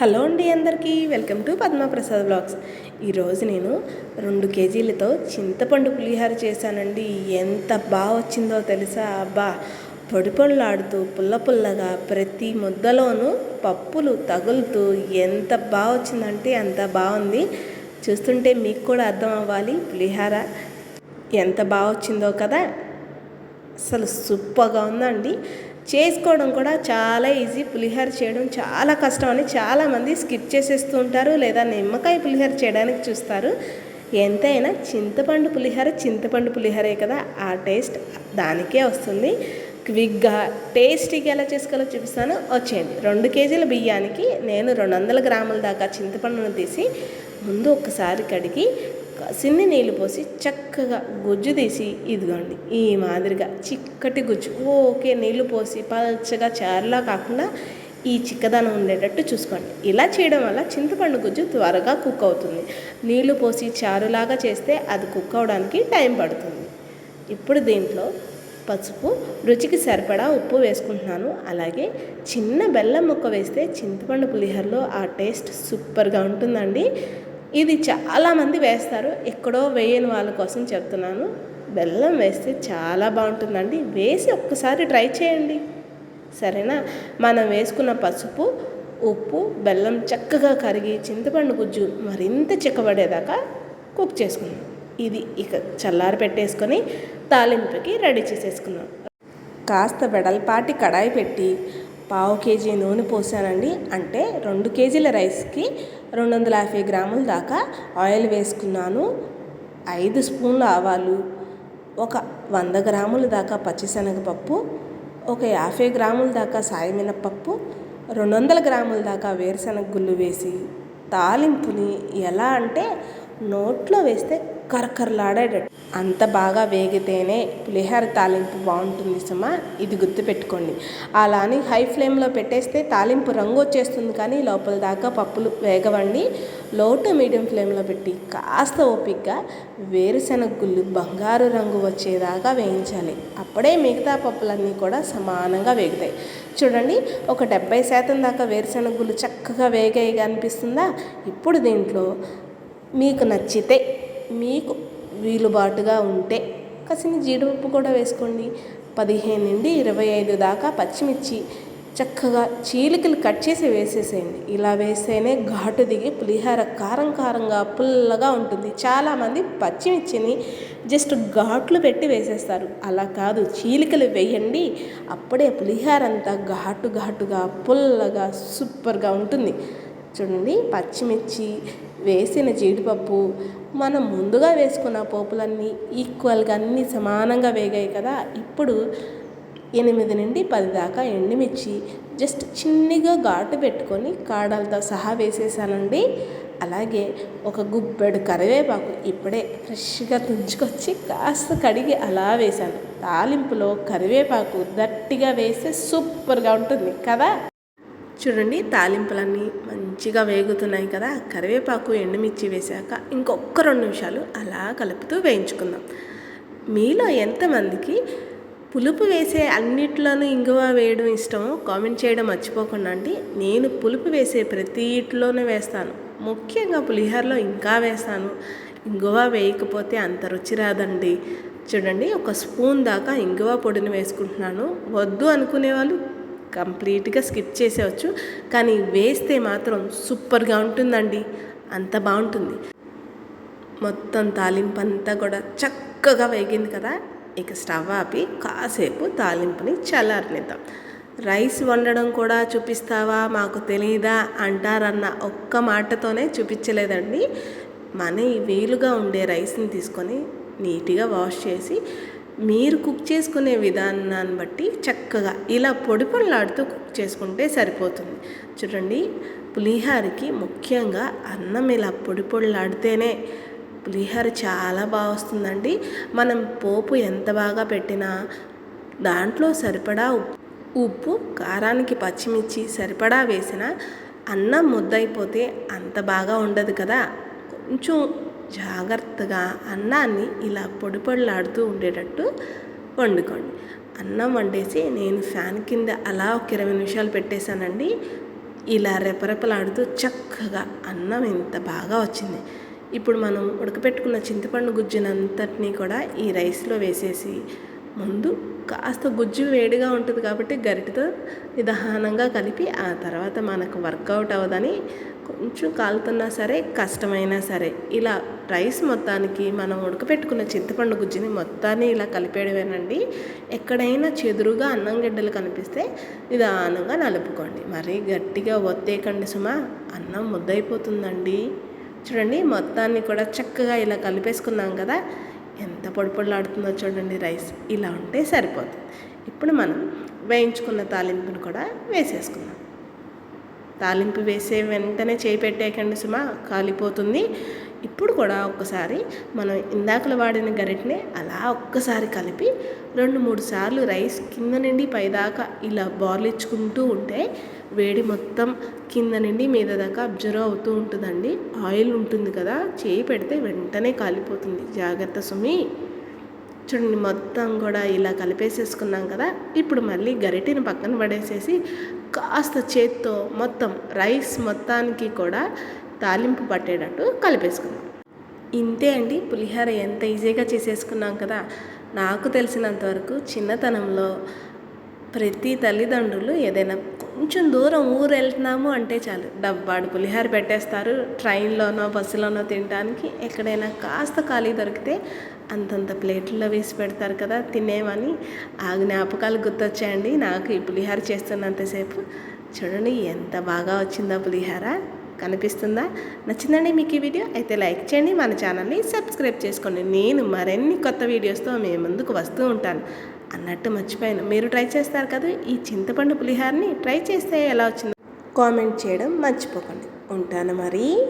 Hello అండి అందరికీ welcome to Padma Prasad blogs. ఈరోజు నేను రెండు కేజీలతో చింతపండు పులిహార చేశానండి. ఎంత బాగా వచ్చిందో తెలుసా? అబ్బా పొడి పొడిలాడుతూ పుల్ల పుల్లగా ప్రతి ముద్దలోనూ పప్పులు తగులుతూ ఎంత బాగా వచ్చిందంటే అంత బాగుంది. చూస్తుంటే మీకు కూడా అర్థం అవ్వాలి పులిహార ఎంత బాగా వచ్చిందో కదా. అసలు సూపర్గా ఉందండి. చేసుకోవడం కూడా చాలా ఈజీ. పులిహోర చేయడం చాలా కష్టం అని చాలామంది స్కిప్ చేసేస్తూ ఉంటారు లేదా నిమ్మకాయ పులిహోర చేయడానికి చూస్తారు. ఎంతైనా చింతపండు పులిహోర చింతపండు పులిహోరే కదా ఆ టేస్ట్ దానికే వస్తుంది. క్విక్గా టేస్టీగా ఎలా చేసుకోవాలో చూపిస్తాను. వచ్చేయండి. రెండు కేజీల బియ్యానికి నేను రెండు వందల గ్రాముల దాకా చింతపండును తీసి ముందు ఒకసారి కడిగి సిన్ని నీళ్ళు పోసి చక్కగా గుజ్జు తీసి ఇదిగోండి ఈ మాదిరిగా చిక్కటి గుజ్జు. ఓకే నీళ్ళు పోసి పల్చగా చారులా కాకుండా ఈ చిక్కదనం ఉండేటట్టు చూసుకోండి. ఇలా చేయడం వల్ల చింతపండు గుజ్జు త్వరగా కుక్ అవుతుంది. నీళ్ళు పోసి చారులాగా చేస్తే అది కుక్ అవడానికి టైం పడుతుంది. ఇప్పుడు దీంట్లో పసుపు రుచికి సరిపడా ఉప్పు వేసుకుంటున్నాను. అలాగే చిన్న బెల్లం ముక్క వేస్తే చింతపండు పులిహోరలో ఆ టేస్ట్ సూపర్గా ఉంటుందండి. ఇది చాలామంది వేస్తారు. ఎక్కడో వేయని వాళ్ళ కోసం చెప్తున్నాను. బెల్లం వేస్తే చాలా బాగుంటుందండి. వేసి ఒక్కసారి ట్రై చేయండి. సరేనా? మనం వేసుకున్న పసుపు ఉప్పు బెల్లం చక్కగా కరిగి చింతపండు గుజ్జు మరింత చిక్కబడేదాకా కుక్ చేసుకున్నాం ఇది ఇక చల్లారి పెట్టేసుకొని తాలింపుకి రెడీ చేసేసుకున్నాం కాస్త వెడల్పాటి కడాయి పెట్టి పావు కేజీ నూనె పోసానండి. అంటే రెండు కేజీల రైస్కి రెండు వందల యాభై గ్రాముల దాకా ఆయిల్ వేసుకున్నాను. ఐదు స్పూన్ల ఆవాలు ఒక వంద గ్రాముల దాకా పచ్చిశనగపప్పు ఒక యాభై గ్రాముల దాకా సాయమినపప్పు రెండు వందల గ్రాముల దాకా వేరుశనగ గుళ్ళు వేసి తాలింపుని ఎలా అంటే నోట్లో వేస్తే కరకరలాడేటట్టు. అంత బాగా వేగితేనే పులిహోర తాలింపు బాగుంటుంది సుమా. ఇది గుర్తుపెట్టుకోండి. అలా అని హై ఫ్లేమ్లో పెట్టేస్తే తాలింపు రంగు వచ్చేస్తుంది కానీ లోపల దాకా పప్పులు వేగవండి. లో టు మీడియం ఫ్లేమ్లో పెట్టి కాస్త ఓపిక్గా వేరుశనగ గుళ్ళు బంగారు రంగు వచ్చేదాకా వేయించాలి. అప్పుడే మిగతా పప్పులన్నీ కూడా సమానంగా వేగుతాయి. చూడండి ఒక డెబ్బై శాతం దాకా వేరుశనగ గుళ్ళు చక్కగా వేగాయిగా అనిపిస్తుందా? ఇప్పుడు దీంట్లో మీకు నచ్చితే మీకు వీలుబాటుగా ఉంటే కసిన జీడిపప్పు కూడా వేసుకోండి. పదిహేను నుండి ఇరవై ఐదు దాకా పచ్చిమిర్చి చక్కగా చీలికలు కట్ చేసి వేసేసేయండి. ఇలా వేస్తేనే ఘాటు దిగి పులిహార కారం కారంగా పుల్లగా ఉంటుంది. చాలామంది పచ్చిమిర్చిని జస్ట్ ఘాట్లు పెట్టి వేసేస్తారు. అలా కాదు చీలికలు వేయండి. అప్పుడే పులిహార అంతా ఘాటు ఘాటుగా పుల్లగా సూపర్గా ఉంటుంది. చూడండి పచ్చిమిర్చి వేసిన జీడిపప్పు మనం ముందుగా వేసుకున్న పోపులన్నీ ఈక్వల్గా అన్నీ సమానంగా వేగాయి కదా. ఇప్పుడు ఎనిమిది నుండి పది దాకా ఎండుమిర్చి జస్ట్ చిన్నగా ఘాటు పెట్టుకొని కాడలతో సహా వేసేసానండి. అలాగే ఒక గుబ్బెడు కరివేపాకు ఇప్పుడే ఫ్రెష్గా తుంచుకొచ్చి కాస్త కడిగి అలా వేశాను. తాలింపులో కరివేపాకు దట్టిగా వేస్తే సూపర్గా ఉంటుంది కదా. చూడండి తాలింపులన్నీ మంచిగా వేగుతున్నాయి కదా. కరివేపాకు ఎండుమిర్చి వేశాక ఇంకొక రెండు నిమిషాలు అలా కలుపుతూ వేయించుకుందాం. మీలో ఎంతమందికి పులుపు వేసే అన్నిట్లోనూ ఇంగువ వేయడం ఇష్టమో కామెంట్ చేయడం మర్చిపోకుండా అండి. నేను పులుపు వేసే ప్రతి ఇంట్లోనే వేస్తాను. ముఖ్యంగా పులిహోరలో ఇంకా వేస్తాను. ఇంగువ వేయకపోతే అంత రుచి రాదండి. చూడండి ఒక స్పూన్ దాకా ఇంగువ పొడిని వేసుకుంటున్నాను. వద్దు అనుకునే వాళ్ళు కంప్లీట్గా స్కిప్ చేసేవచ్చు కానీ వేస్తే మాత్రం సూపర్గా ఉంటుందండి. అంత బాగుంటుంది. మొత్తం తాలింపు అంతా కూడా చక్కగా వేగింది కదా. ఇక స్టవ్ ఆపి కాసేపు తాలింపుని చల్లారనిద్దాం. రైస్ వండడం కూడా చూపిస్తావా? మాకు తెలియదా అంటారన్న ఒక్క మాటతోనే చూపించలేదండి. మన వీలుగా ఉండే రైస్ని తీసుకొని నీట్గా వాష్ చేసి మీరు కుక్ చేసుకునే విధానాన్ని బట్టి చక్కగా ఇలా పొడి పొడిలాడుతూ కుక్ చేసుకుంటే సరిపోతుంది. చూడండి పులిహారకి ముఖ్యంగా అన్నం ఇలా పొడి పొడిలాడితేనే పులిహోర చాలా బాగా వస్తుందండి. మనం పోపు ఎంత బాగా పెట్టినా దాంట్లో సరిపడా ఉప్పు కారానికి పచ్చిమిర్చి సరిపడా వేసిన అన్నం ముద్దయిపోతే అంత బాగా ఉండదు కదా. కొంచెం జాగ్రత్తగా అన్నాన్ని ఇలా పొడి పొడిలాడుతూ ఉండేటట్టు వండుకోండి. అన్నం వండేసి నేను ఫ్యాన్ కింద అలా ఒక ఇరవై నిమిషాలు పెట్టేశానండి. ఇలా రెపరెపలాడుతూ చక్కగా అన్నం ఇంత బాగా వచ్చింది. ఇప్పుడు మనం ఉడకపెట్టుకున్న చింతపండు గుజ్జునంతటినీ కూడా ఈ రైస్లో వేసేసి ముందు కాస్త గుజ్జు వేడిగా ఉంటుంది కాబట్టి గరిటతో నిదానంగా కలిపి ఆ తర్వాత మనకు వర్కౌట్ అవ్వదని కొంచెం కాలుతున్నా సరే కష్టమైనా సరే ఇలా రైస్ మొత్తానికి మనం ఉడకపెట్టుకున్న చింతపండు గుజ్జుని మొత్తాన్ని ఇలా కలిపేయడమేనండి. ఎక్కడైనా చెదురుగా అన్నం గిడ్డలు కనిపిస్తే నిదానంగా నలుపుకోండి. మరీ గట్టిగా ఒత్తేయకండి సుమా. అన్నం ముద్దయిపోతుందండి. చూడండి మొత్తాన్ని కూడా చక్కగా ఇలా కలిపేసుకున్నాం కదా. ఎంత పొడిపొడలాడుతుందో చూడండి రైస్. ఇలా ఉంటే సరిపోతుంది. ఇప్పుడు మనం వేయించుకున్న తాలింపును కూడా వేసేసుకుందాం. తాలింపు వేసే వెంటనే చేయి పెట్టేయకండి సుమా కాలిపోతుంది. ఇప్పుడు కూడా ఒక్కసారి మనం ఇందాకలు వాడిన గరిటని అలా ఒక్కసారి కలిపి రెండు మూడు సార్లు రైస్ కింద నుండి పైదాకా ఇలా బార్లిచ్చుకుంటూ ఉంటే వేడి మొత్తం కింద నుండి మీద దాకా అబ్జర్వ్ అవుతూ ఉంటుందండి. ఆయిల్ ఉంటుంది కదా చేయి పెడితే వెంటనే కాలిపోతుంది. జాగ్రత్త సుమి. చూడండి మొత్తం కూడా ఇలా కలిపేసేసుకున్నాం కదా ఇప్పుడు మళ్ళీ గరిటెని పక్కన పడేసేసి కాస్త చేత్తో మొత్తం రైస్ మొత్తానికి కూడా తాలింపు పట్టేటట్టు కలిపేసుకుందాం. ఇంతే అండి పులిహోర ఎంత ఈజీగా చేసేసుకున్నాం కదా. నాకు తెలిసినంతవరకు చిన్నతనంలో ప్రతి తల్లిదండ్రులు ఏదైనా కొంచెం దూరం ఊరు వెళ్తున్నాము అంటే చాలు. డబ్బాడు పులిహోర పెట్టేస్తారు ట్రైన్లోనో బస్సులోనో తినడానికి ఎక్కడైనా కాస్త ఖాళీ దొరికితే అంతంత ప్లేట్లలో వేసి పెడతారు కదా తినేమని ఆ జ్ఞాపకాలు గుర్తొచ్చాయండి. నాకు ఈ పులిహోర చేస్తున్నంతసేపు చూడండి ఎంత బాగా వచ్చిందో పులిహోర. కనిపిస్తుందా? నచ్చిందండి మీకు ఈ వీడియో? అయితే లైక్ చేయండి మన ఛానల్ని సబ్స్క్రైబ్ చేసుకోండి. నేను మరిన్ని కొత్త వీడియోస్తో మీ ముందుకు వస్తూ ఉంటాను. అన్నట్టు మర్చిపోయాను. మీరు ట్రై చేస్తారు కదా ఈ చింతపండు పులిహారని ట్రై చేస్తే ఎలా వచ్చిందో కామెంట్ చేయడం మర్చిపోకండి. ఉంటాను మరి.